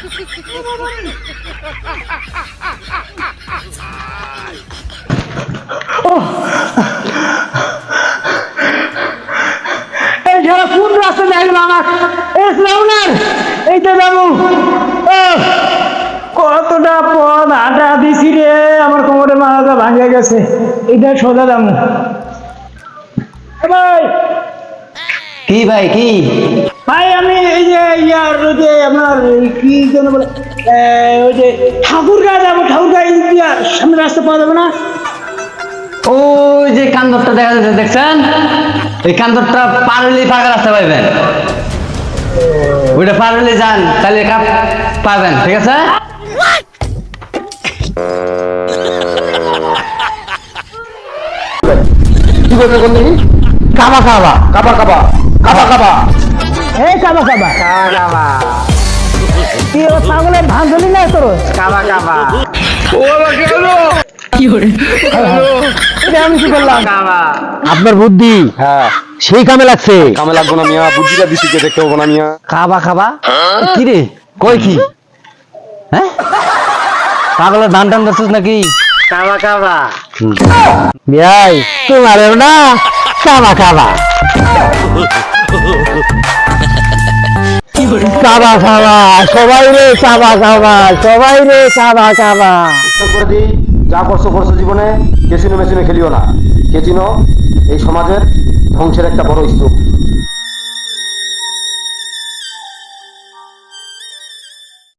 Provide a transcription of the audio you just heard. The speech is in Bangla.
এই ঝাড়া কোন রাস্তা দেখল আমার? এই শ্রাবণার এইটা যাব কতটা পথ হাঁটা দিছি রে, আমার কোমরে মাথাটা ভাঙে গেছে। এইটা সোজা এ ভাই কি ভাই কি? ভাই আমি এই যে ইয়ার ওই যে আপনার কি যেন বলে ওই যে ঠাকুরগাঁ যাব ঠাকুরগাঁ ইয়ার সামনে রাস্তা পাওয়া যাবে না? ওই যে কান্দরটা দেখা যাচ্ছে দেখছেন? এই কান্দরটা পার হলেই ফাঁকা রাস্তা পাইবেন। ওইটা পার হলে যান তাহলে কাপ পাবেন ঠিক আছে? কি করবে কোন কাবা কাবা কাবা কাবা। কাবা কাবা। এই কাবা কাবা। কি ও পাগলের ভাঙলি না তোর? এটা আমি কি করলাম? আপনার বুদ্ধি? হ্যাঁ। সেই কামে লাগছে। কামে লাগবো না মিয়া বুদ্ধিটা কে দেখতে হব না মিয়া। খাবা খাবা কি রে? কই কি? হ্যাঁ? পাগলের ধান টান ধরছিস নাকি? কাবা কাবা। বিয়াই তোমারও না? কাবা কাবা। কাবা খাবা সবাই রে সবাই রে যা করছ করছ জীবনে কেসিনো মেসিনো খেলিও না। কেচিনো এই সমাজের ধ্বংসের একটা বড় স্তূপ।